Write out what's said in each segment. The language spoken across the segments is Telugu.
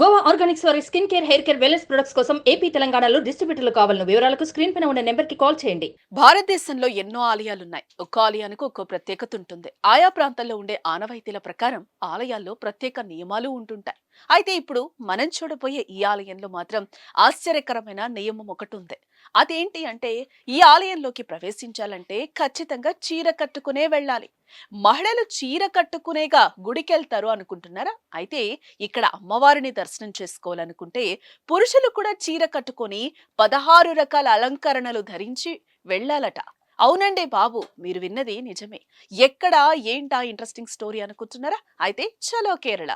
గోవా ఆర్గానిక్స్ వారి skin care hair care wellness products కోసం ఏపీ తెలంగాణలో డిస్ట్రిబ్యూటర్లు కావాలన్న వివరాలకు స్క్రీన్ పైన ఉన్న నెంబర్కి కాల్ చేయండి. భారతదేశంలో ఎన్నో ఆలయాలున్నాయి. ఒక్కో ఆలయానికి ఒక్కో ప్రత్యేకత ఉంటుంది. ఆయా ప్రాంతాల్లో ఉండే ఆనవాయితీల ప్రకారం ఆలయాల్లో ప్రత్యేక నియమాలు ఉంటుంటాయి. అయితే ఇప్పుడు మనం చూడబోయే ఈ ఆలయంలో మాత్రం ఆశ్చర్యకరమైన నియమం ఒకటి ఉంది. అదేంటి అంటే ఈ ఆలయంలోకి ప్రవేశించాలంటే ఖచ్చితంగా చీర కట్టుకునే వెళ్ళాలి. మహిళలు చీర కట్టుకునేగా గుడికెళ్తారు అనుకుంటున్నారా? అయితే ఇక్కడ అమ్మవారిని దర్శనం చేసుకోవాలనుకుంటే పురుషులు కూడా చీర కట్టుకొని పదహారు రకాల అలంకరణలు ధరించి వెళ్ళాలట. అవునండి బాబు మీరు విన్నది నిజమే. ఎక్కడా ఏంటా ఇంట్రెస్టింగ్ స్టోరీ అనుకుంటున్నారా? అయితే చలో కేరళ.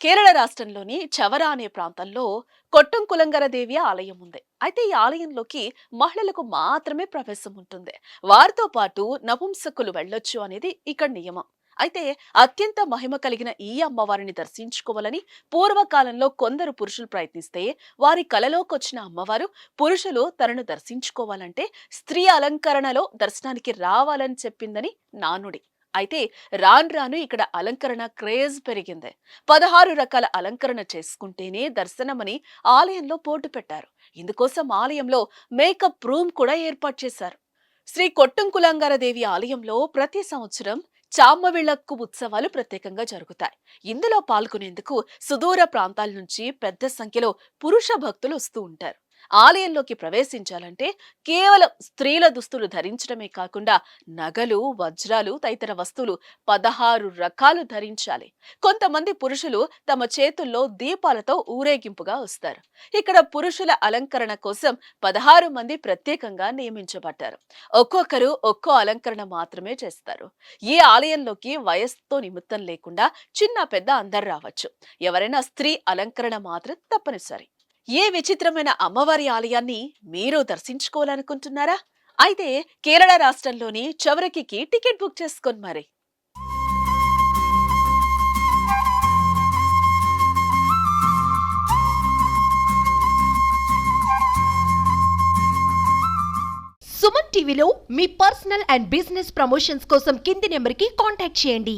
కేరళ రాష్ట్రంలోని చవర అనే ప్రాంతంలో కొట్టం కులంగరదేవి ఆలయం ఉంది. అయితే ఈ ఆలయంలోకి మహిళలకు మాత్రమే ప్రవేశం ఉంటుంది. వారితో పాటు నపుంసకులు వెళ్ళొచ్చు అనేది ఇక్కడ నియమం. అయితే అత్యంత మహిమ కలిగిన ఈ అమ్మవారిని దర్శించుకోవాలని పూర్వకాలంలో కొందరు పురుషులు ప్రయత్నిస్తే వారి కలలోకి వచ్చిన అమ్మవారు పురుషులు తనను దర్శించుకోవాలంటే స్త్రీ అలంకరణలో దర్శనానికి రావాలని చెప్పిందని నానుడి. అయితే రాను రాను ఇక్కడ అలంకరణ క్రేజ్ పెరిగింది. పదహారు రకాల అలంకరణ చేసుకుంటేనే దర్శనమని ఆలయంలో పోటు పెట్టారు. ఇందుకోసం ఆలయంలో మేకప్ రూమ్ కూడా ఏర్పాటు చేశారు. శ్రీ కొట్టంకులంగార దేవి ఆలయంలో ప్రతి సంవత్సరం చామవిళక్కు ఉత్సవాలు ప్రత్యేకంగా జరుగుతాయి. ఇందులో పాల్గొనేందుకు సుదూర ప్రాంతాల నుంచి పెద్ద సంఖ్యలో పురుష భక్తులు వస్తూ ఉంటారు. ఆలయంలోకి ప్రవేశించాలంటే కేవలం స్త్రీల దుస్తులు ధరించడమే కాకుండా నగలు వజ్రాలు తదితర వస్తువులు పదహారు రకాలు ధరించాలి. కొంతమంది పురుషులు తమ చేతుల్లో దీపాలతో ఊరేగింపుగా వస్తారు. ఇక్కడ పురుషుల అలంకరణ కోసం పదహారు మంది ప్రత్యేకంగా నియమించబడ్డారు. ఒక్కొక్కరు ఒక్కో అలంకరణ మాత్రమే చేస్తారు. ఈ ఆలయంలోకి వయస్సుతో నిమిత్తం లేకుండా చిన్న పెద్ద అందరు రావచ్చు. ఎవరైనా స్త్రీ అలంకరణ మాత్రం తప్పనిసరి. ఏ విచిత్రమైన అమ్మవారి ఆలయాన్ని మీరు దర్శించుకోవాలనుకుంటున్నారా? అయితే కేరళ రాష్ట్రంలోని చవరకికి టికెట్ బుక్ చేసుకోండి మరి. సుమన్ టీవీలో మీ పర్సనల్ అండ్ బిజినెస్ ప్రమోషన్స్ కోసం కింది నెంబర్కి కాంటాక్ట్ చేయండి.